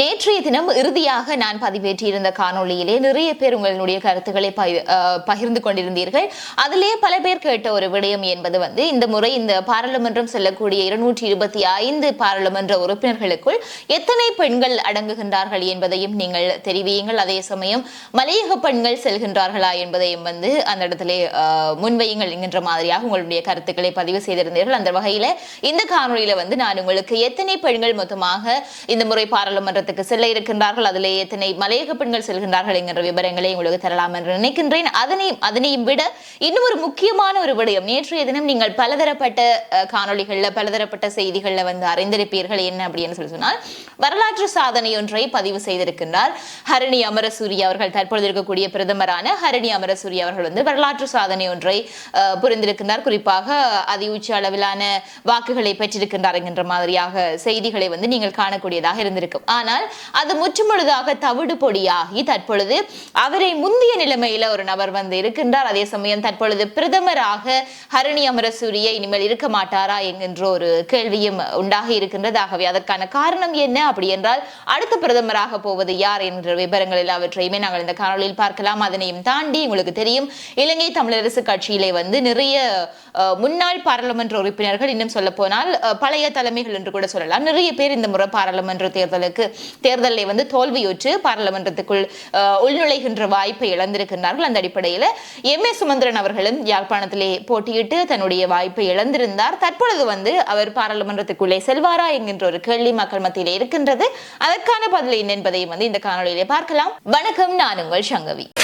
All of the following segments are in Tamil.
நேற்றைய தினம் இறுதியாக நான் பதிவேற்றியிருந்த காணொளியிலே நிறைய பேர் உங்களுடைய கருத்துக்களை பகிர்ந்து கொண்டிருந்தீர்கள். அதிலே பல பேர் கேட்ட ஒரு விடயம் என்பது வந்து இந்த முறை இந்த பாராளுமன்றம் செல்லக்கூடிய இருநூற்றி இருபத்தி ஐந்து பாராளுமன்ற உறுப்பினர்களுக்குள் எத்தனை பெண்கள் அடங்குகின்றார்கள் என்பதையும் நீங்கள் தெரிவியுங்கள். அதே சமயம் மலையக பெண்கள் செல்கின்றார்களா என்பதையும் வந்து அந்த இடத்திலே முன்வையுங்கள் என்கின்ற மாதிரியாக உங்களுடைய கருத்துக்களை பதிவு செய்திருந்தீர்கள். அந்த வகையில இந்த காணொளியில வந்து நான் உங்களுக்கு எத்தனை பெண்கள் மொத்தமாக இந்த முறை பாராளுமன்ற பாராளுமன்றத்துக்கு செல்ல இருக்கின்றார்கள். அதிலே எத்தனை மலையக பெண்கள் செல்கின்றார்கள் என்கிற விவரங்களை உங்களுக்கு தரலாம் என்று நினைக்கின்றேன். அதனையும் அதனையும் விட இன்னும் ஒரு முக்கியமான ஒரு விடயம். நேற்றைய தினம் நீங்கள் பலதரப்பட்ட காணொலிகளில் பலதரப்பட்ட செய்திகளில் வந்து அறிந்திருப்பீர்கள். என்ன அப்படின்னு சொல்லி சொன்னால் வரலாற்று சாதனை ஒன்றை பதிவு செய்திருக்கின்றார் ஹரணி அமரசூரி அவர்கள். தற்பொழுது இருக்கக்கூடிய பிரதமரான ஹரணி அமரசூரி அவர்கள் வந்து வரலாற்று சாதனை ஒன்றை புரிந்திருக்கின்றார். குறிப்பாக அதி உச்ச அளவிலான வாக்குகளை பெற்றிருக்கின்றார் என்கின்ற மாதிரியாக செய்திகளை வந்து நீங்கள் காணக்கூடியதாக இருந்திருக்கும். ஆனால் அது முற்றுமுழுதாக தவிடு பொடியாகி தற்பொழுது அவரை முந்திய நிலைமையில ஒரு நபர் வந்து இருக்கின்றார். அதே சமயம் தற்பொழுது பிரதமராக ஹரணி அமரசூரிய இனிமேல் இருக்க மாட்டாரா என்கின்ற ஒரு கேள்வியும் உண்டாகி இருக்கின்றதாகவே அதற்கான காரணம் என்ன? அப்படி என்றால் அடுத்த பிரதமராக போவது யார் என்ற விவரங்கள் எல்லாவற்றையுமே நாங்கள் இந்த காணொலியில் பார்க்கலாம். அதனையும் தாண்டி உங்களுக்கு தெரியும் இலங்கை தமிழரசு கட்சியிலே வந்து நிறைய முன்னாள் பாராளுமன்ற உறுப்பினர்கள் இன்னும் சொல்ல போனால் பழைய தலைமைகள் என்று கூட சொல்லலாம். நிறைய பேர் இந்த முறை பாராளுமன்ற தேர்தலுக்கு தேர்தலில் வந்து தோல்வியுற்று பாராளுமன்றத்துக்குள் உள்நுழைகின்ற வாய்ப்பை இழந்திருக்கின்றார்கள். அந்த அடிப்படையில் எம். ஏ. சுமந்திரன் அவர்களும் யாழ்ப்பாணத்திலே போட்டியிட்டு தன்னுடைய வாய்ப்பை இழந்திருந்தார். தற்பொழுது வந்து அவர் பாராளுமன்றத்துக்குள்ளே செல்வாரா என்கின்ற ஒரு கேள்வி மக்கள் மத்தியில் இருக்கின்றது. அதற்கான பதில் என்ன என்பதையும் வந்து இந்த காணொளியிலே பார்க்கலாம். வணக்கம். நான் உங்கள் சங்கவி.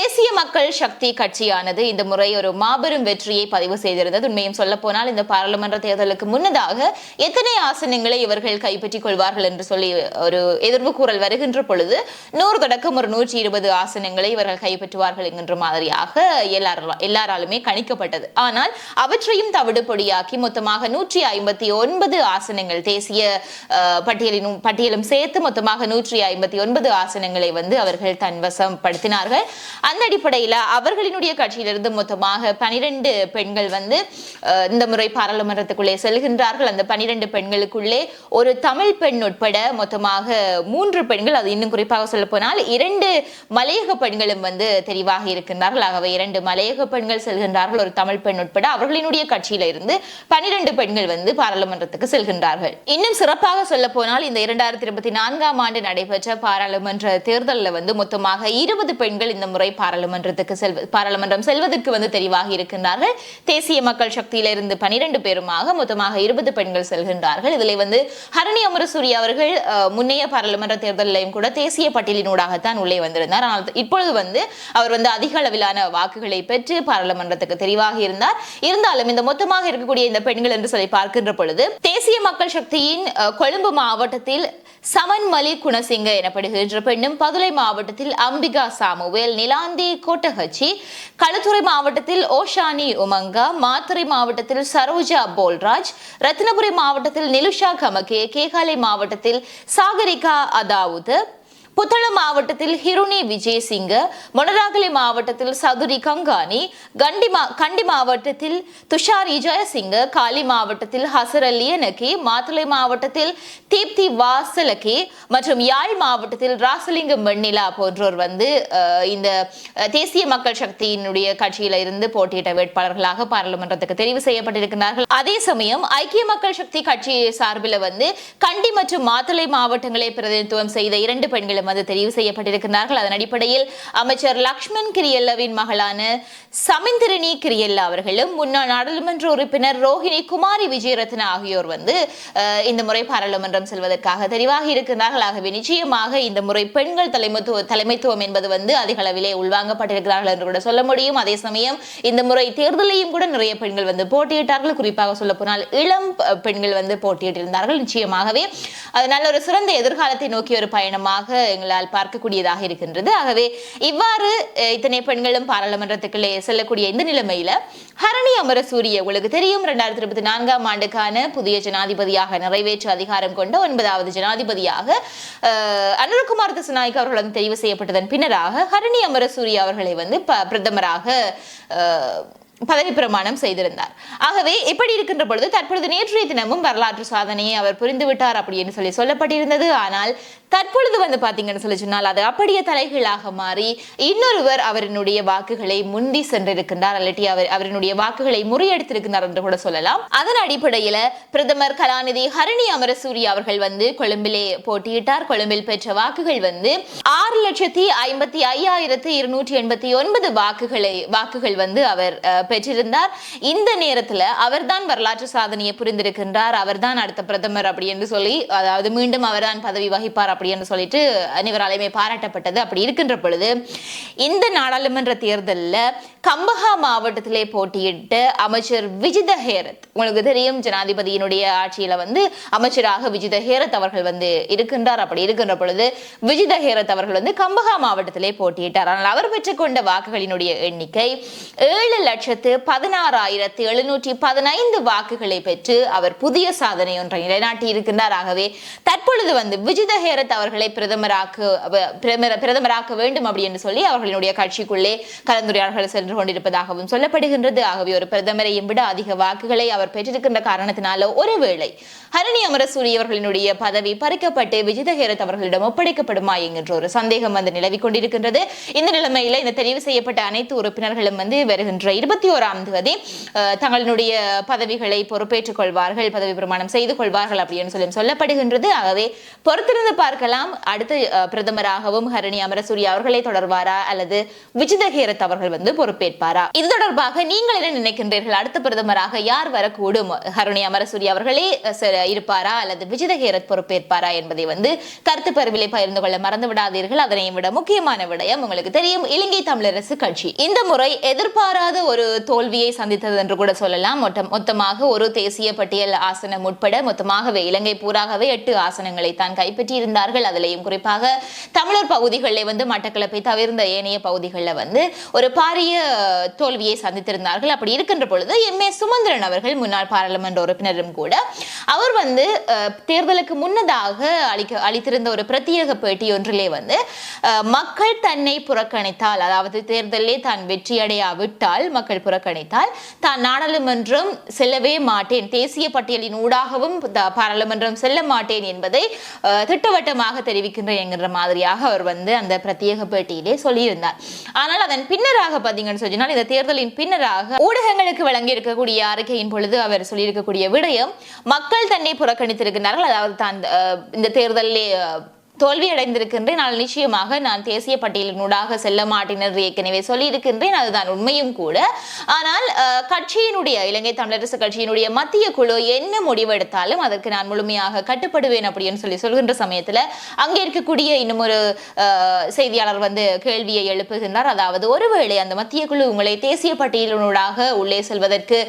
தேசிய மக்கள் சக்தி கட்சியானது இந்த முறை ஒரு மாபெரும் வெற்றியை பதிவு செய்திருந்தது. உண்மையும் சொல்ல போனால் இந்த பாராளுமன்ற தேர்தலுக்கு முன்னதாக எத்தனை ஆசனங்களை இவர்கள் கைப்பற்றிக் கொள்வார்கள் என்று சொல்லி ஒரு எதிர்வு கூறல் வருகின்ற பொழுது நூறு தொடக்கம் ஒரு நூற்றி இருபது ஆசனங்களை இவர்கள் கைப்பற்றுவார்கள் என்கின்ற மாதிரியாக எல்லாரும் எல்லாராலுமே கணிக்கப்பட்டது. ஆனால் அவற்றையும் தவிடு பொடியாக்கி மொத்தமாக நூற்றி ஐம்பத்தி ஒன்பது ஆசனங்கள் தேசிய அஹ், பட்டியலினும் பட்டியலும் சேர்த்து மொத்தமாக நூற்றி ஐம்பத்தி ஒன்பது ஆசனங்களை வந்து அவர்கள் தன்வசம் படுத்தினார்கள். அந்த அடிப்படையில் அவர்களினுடைய கட்சியிலிருந்து மொத்தமாக பனிரெண்டு பெண்கள் வந்து இந்த முறை பாராளுமன்றத்துக்குள்ளே செல்கின்றார்கள். அந்த பனிரெண்டு பெண்களுக்குள்ளே ஒரு தமிழ் பெண் உட்பட மொத்தமாக மூன்று பெண்கள் அது இன்னும் குறிப்பாக சொல்ல போனால் இரண்டு மலையக பெண்களும் வந்து தெரிவாக இருக்கின்றார்கள். ஆகவே இரண்டு மலையக பெண்கள் செல்கின்றார்கள். ஒரு தமிழ் பெண் உட்பட அவர்களினுடைய கட்சியில இருந்து பனிரெண்டு பெண்கள் வந்து பாராளுமன்றத்துக்கு செல்கின்றார்கள். இன்னும் சிறப்பாக சொல்ல போனால் இந்த இரண்டாயிரத்தி இருபத்தி நான்காம் ஆண்டு நடைபெற்ற பாராளுமன்ற தேர்தலில் வந்து மொத்தமாக இருபது பெண்கள் இந்த முறை பாராளுமன்றத்துக்கு செல்வ பாராளுமன்றம் செல்வதற்கு வந்து தெரிவாக இருக்கின்றார்கள். தேசிய மக்கள் சக்தியிலிருந்து பனிரெண்டு பேருமாக மொத்தமாக இருபது பெண்கள் செல்கின்றார்கள். இதில் வந்து ஹரணி அமரசூரி அவர்கள் முன்னைய பாராளுமன்ற தேர்தலிலையும் கூட தேசிய பட்டியலினூடாகத்தான் உள்ளே வந்திருந்தார். ஆனால் இப்பொழுது வந்து அவர் வந்து அதிக அளவிலான வாக்குகளை பெற்று பாராளுமன்றத்துக்கு தெரிவாக இருந்தார். இருந்தாலும் இந்த மொத்தமாக இருக்கக்கூடிய இந்த பெண்கள் என்று சொல்லி பார்க்கின்ற பொழுது தேசிய மக்கள் சக்தியின் கொழும்பு மாவட்டத்தில் சமன்மலி குணசிங்க எனப்படுகின்ற பெண்ணும் பதுளை மாவட்டத்தில் அம்பிகா சாமுவேல் நிலாந்தி கோட்டகச்சி களுத்துறை மாவட்டத்தில் ஓஷானி உமங்கா மாத்துறை மாவட்டத்தில் சரோஜா போல்ராஜ் ரத்தினபுரி மாவட்டத்தில் நிலுஷா கமகே கேகாலை மாவட்டத்தில் சாகரிகா அதாவுது புத்தளம் மாவட்டத்தில் ஹிருனி விஜயசிங்க மொனராகலை மாவட்டத்தில் சதுரி கங்கானி கண்டி மா கண்டி மாவட்டத்தில் துஷார் ஜெயசிங்க காலி மாவட்டத்தில் ஹசர் அலியனகி மாத்தளை மாவட்டத்தில் தீப்தி வாசலகி மற்றும் யாழ் மாவட்டத்தில் ராசலிங்கம் வெண்ணிலா போன்றோர் வந்து இந்த தேசிய மக்கள் சக்தியினுடைய கட்சியில இருந்து போட்டியிட்ட வேட்பாளர்களாக பாராளுமன்றத்துக்கு தெரிவு செய்யப்பட்டிருக்கிறார்கள். அதே சமயம் ஐக்கிய மக்கள் சக்தி கட்சி சார்பில் வந்து கண்டி மற்றும் மாத்தளை மாவட்டங்களை பிரதிநிதித்துவம் செய்த இரண்டு பெண்களும் வந்து தெரிவு செய்யப்பட்டிருக்கிறார்கள். அதன் அடிப்படையில் அமைச்சர் லக்ஷ்மண் கிரியல்லவின் மகளான சமிந்திரணி கிரியல்லா அவர்களும் முன்னாள் நாடாளுமன்ற உறுப்பினர் ரோஹிணி குமாரி விஜயரத்ன ஆகியோர் வந்து இந்த முறை பாராளுமன்றம் செல்வதற்காக தெரிவாகி இருக்கிறார்கள் ஆகவே நிச்சயமாக இந்த முறை பெண்கள் தலைமைத்துவ தலைமைத்துவம் என்பது வந்து அதிக அளவிலே உள்வாங்கப்பட்டிருக்கிறார்கள் என்று கூட சொல்ல முடியும். அதே சமயம் இந்த முறை தேர்தலையும் கூட நிறைய பெண்கள் வந்து போட்டியிட்டார்கள். குறிப்பாக சொல்ல போனால் இளம் பெண்கள் வந்து போட்டியிட்டிருந்தார்கள். நிச்சயமாகவே அதனால் ஒரு சிறந்த எதிர்காலத்தை நோக்கிய ஒரு பயணமாக எங்களால் பார்க்கக்கூடியதாக இருக்கின்றது. ஆகவே இவ்வாறு இத்தனை பெண்களும் பாராளுமன்றத்துக்குள்ளே செல்லக்கூடிய இந்த நிலைமையில ஹரணி அமரசூரிய உங்களுக்கு தெரியும். இரண்டாயிரத்தி இருபத்தி நான்காம் ஆண்டுக்கான புதிய ஜனாதிபதியாக நிறைவேற்று அதிகாரம் கொண்ட ஒன்பதாவது ஜனாதிபதியாக அனுரகுமார் திசுநாயக் அவர்கள் வந்து தெரிவு செய்யப்பட்டதன் பின்னராக ஹரணி அமரசூரிய அவர்களை வந்து ப- பிரதமராக பதவி பிரமாணம் செய்திருந்தார். ஆகவே இப்படி இருக்கின்ற பொழுது தற்பொழுது நேற்றைய தினமும் வரலாற்று சாதனையை அவர் புரிந்துவிட்டார் அப்படின்னு சொல்லி சொல்லப்பட்டிருந்தது. ஆனால் தற்பொழுது வந்து பாத்தீங்கன்னு சொல்லி சொன்னால் அது அப்படியே தலைகீழாக மாறி இன்னொருவர் அவரினுடைய வாக்குகளை முந்தி சென்றிருக்கின்றார். அல்லட்டி அவர் அவரினுடைய வாக்குகளை முறியடித்திருக்கின்றார் என்று கூட சொல்லலாம். அதன் அடிப்படையில பிரதமர் கலாநிதி ஹரணி அமரசூரி அவர்கள் வந்து கொழும்பிலே போட்டியிட்டார். கொழும்பில் பெற்ற வாக்குகள் வந்து ஆறு லட்சத்தி ஐம்பத்தி ஐயாயிரத்தி இருநூற்றி எண்பத்தி ஒன்பது வாக்குகளை வாக்குகள் வந்து அவர் அஹ், பெற்றிருந்தார். இந்த நேரத்துல அவர்தான் வரலாற்று சாதனையை புரிந்திருக்கின்றார். அவர்தான் அடுத்த பிரதமர் அப்படி என்று சொல்லி அதாவது மீண்டும் அவர்தான் பதவி வகிப்பார் அப்படி என்று சொல்லிட்டு அனைவராலையுமே பாராட்டப்பட்டது. அப்படி இருக்கின்ற பொழுது இந்த நாடாளுமன்ற தேர்தலில் கம்பஹா மாவட்டத்திலே போட்டியிட்ட அமைச்சர் விஜித ஹேரத் உங்களுக்கு தெரியும் ஜனாதிபதியினுடைய ஆட்சியில வந்து அமைச்சராக விஜித ஹேரத் அவர்கள் வந்து இருக்கின்றார். அப்படி இருக்கின்ற பொழுது விஜித ஹேரத் அவர்கள் வந்து கம்பஹா மாவட்டத்திலே போட்டியிட்டார். ஆனால் அவர் பெற்றுக்கொண்ட வாக்குகளினுடைய எண்ணிக்கை ஏழு லட்சத்தி பதினாறாயிரத்து எழுநூற்றி பதினைந்து வாக்குகளை பெற்று அவர் புதிய சாதனை ஒன்றை நிலைநாட்டி இருக்கின்றார். ஆகவே தற்பொழுது வந்து விஜித ஹேரத் அவர்களை பிரதமராக்க பிரதமர- பிரதமராக்க வேண்டும் அப்படி என்று சொல்லி அவர்களுடைய கட்சிக்குள்ளே கலந்துரையாடல்கள் சென்று கொண்டிருப்பதாகவும் சொல்லப்படுகின்றது. ஆகவே ஒரு பிரதமரையும் விட அதிக வாக்குகளை அவர் பெற்றிருக்கின்ற காரணத்தினால ஒருவேளை ஹரணி அமரசூரி அவர்களினுடைய பதவி பறிக்கப்பட்டு விஜித ஹேரத் அவர்களிடம் ஒப்படைக்கப்படுமா என்கின்ற ஒரு சந்தேகம் வந்து நிலவிக் கொண்டிருக்கின்றது. இந்த நிலைமையில இந்த தெரிவு செய்யப்பட்ட அனைத்து உறுப்பினர்களும் வந்து வருகின்ற இருபத்தி ஓராம் தேதி தங்களுடைய பதவிகளை பொறுப்பேற்றுக் கொள்வார்கள் பதவி பிரமாணம் செய்து கொள்வார்கள் அப்படின்னு சொல்லி சொல்லப்படுகின்றது. ஆகவே பொறுத்திருந்து பார்க்கலாம். அடுத்த பிரதமராகவும் ஹரணி அமரசூரி அவர்களை தொடர்வாரா அல்லது விஜித ஹேரத் அவர்கள் வந்து பொறுப்பேற்பாரா? இது தொடர்பாக நீங்கள் என்ன நினைக்கின்றீர்கள்? அடுத்த பிரதமராக யார் வரக்கூடும்? ஹரணி அமரசூரி அவர்களே இருப்பாரா அல்லது விஜித ஹேரத் பொறுப்பேற்பாரா என்பதை வந்து கருத்து பருவிலை பகிர்ந்து கொள்ள மறந்து விடாதீர்கள் அதனையும் விட முக்கியமான விடயம் உங்களுக்கு தெரியும். இலங்கை தமிழரசு கட்சி. இந்த முறை எதிர்பாராத ஒரு தோல்வியை சந்தித்தது என்று கூட சொல்லலாம். மொத்த மொத்தமாக ஒரு தேசிய பட்டியல் ஆசனம் உட்பட மொத்தமாகவே இலங்கை பூராகவே எட்டு ஆசனங்களை தான் கைப்பற்றியிருந்தார்கள். அதிலேயும் குறிப்பாக தமிழர் பகுதிகளில் வந்து மட்டக்களப்பை தவிர்ந்த ஏனைய பகுதிகளில் வந்து ஒரு பாரிய தோல்வியை சந்தித்திருந்தார்கள். அப்படி இருக்கின்ற பொழுது எம் ஏ சுமந்திரன் அவர்கள் முன்னாள் பாராளுமன்ற உறுப்பினரும் கூட அவர் வந்து தேர்தலுக்கு முன்னதாக அளிக்க அளித்திருந்த ஒரு பிரத்யேக பேட்டி ஒன்றிலே வந்து மக்கள் தன்னை புறக்கணித்தால் அதாவது தேர்தலிலே தான் வெற்றியடையாவிட்டால் மக்கள் புறக்கணித்தால் தான் நாடாளுமன்றம் செல்லவே மாட்டேன் தேசிய பட்டியலின் ஊடாகவும் பாராளுமன்றம் செல்ல மாட்டேன் என்பதை அஹ், திட்டவட்டமாக தெரிவிக்கின்றேன் என்கின்ற மாதிரியாக அவர் வந்து அந்த பிரத்யேக பேட்டியிலே சொல்லியிருந்தார். ஆனால் அதன் பின்னராக பார்த்தீங்கன்னு சொன்னால் இந்த தேர்தலின் பின்னராக ஊடகங்களுக்கு வழங்கி இருக்கக்கூடிய அறிக்கையின் பொழுது அவர் சொல்லியிருக்கக்கூடிய விடயம் மக்கள் தன்னை புறக்கணித்திருக்கிறார்கள். அதாவது தான் இந்த தேர்தலில் தோல்வியடைந்திருக்கின்றேன். தோல்வி அடைந்திருக்கின்றேன் நான் நிச்சயமாக நான் தேசிய பட்டியலினூடாக செல்ல மாட்டேன் என்று ஏற்கனவே சொல்லியிருக்கின்றேன். அதுதான் உண்மையும் கூட. ஆனால் கட்சியினுடைய இலங்கை தமிழரசு கட்சியினுடைய மத்திய குழு என்ன முடிவெடுத்தாலும் அதற்கு நான் முழுமையாக கட்டுப்படுவேன் அப்படின்னு சொல்லி சொல்கின்ற சமயத்தில் அங்கே இருக்கக்கூடிய இன்னும் ஒரு செய்தியாளர் வந்து கேள்வியை எழுப்புகின்றார். அதாவது ஒருவேளை அந்த மத்திய குழு உங்களை தேசிய பட்டியலினூடாக உள்ளே செல்வதற்கு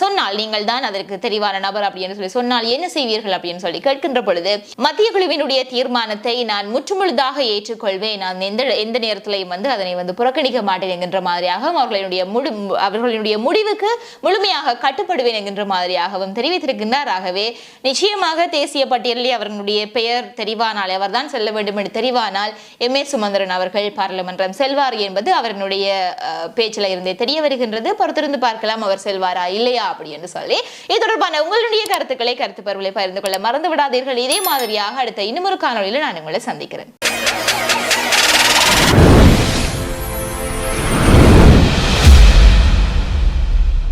சொன்னால் நீங்கள் தான் அதற்கு தெரிவான நபர் அப்படின்னு சொல்லி சொன்னால் என்ன செய்வீர்கள் அப்படின்னு சொல்லி கேட்கின்ற பொழுது மத்திய குழுவினுடைய தீர்மானம் தீர்மானத்தை நான் முற்றுமுழுதாக ஏற்றுக்கொள்வேன். நான் எந்த எந்த நேரத்திலையும் வந்து அதனை வந்து புறக்கணிக்க மாட்டேன் என்கின்ற மாதிரியாகவும் அவர்களுடைய முடி அவர்களுடைய முடிவுக்கு முழுமையாக கட்டுப்படுவேன் என்கின்ற மாதிரியாகவும் தெரிவித்திருக்கின்றார் ஆகவே நிச்சயமாக தேசிய பட்டியலில் அவர்களுடைய பெயர் தெரிவானால் அவர்தான் செல்ல வேண்டும் என்று தெரிவானால் எம். ஏ. சுமந்திரன் அவர்கள் பாராளுமன்றம் செல்வார் என்பது அவர்களுடைய அஹ், பேச்சில் இருந்தே தெரிய வருகின்றது. பொறுத்திருந்து பார்க்கலாம் அவர் செல்வாரா இல்லையா அப்படி என்று சொல்லி. இது தொடர்பான உங்களுடைய கருத்துக்களை கருத்து பருவலை பகிர்ந்து கொள்ள மறந்து விடாதீர்கள் இதே மாதிரியாக அடுத்த இன்னும் ஒரு காணொலியில் நான் உங்களை சந்திக்கிறேன்.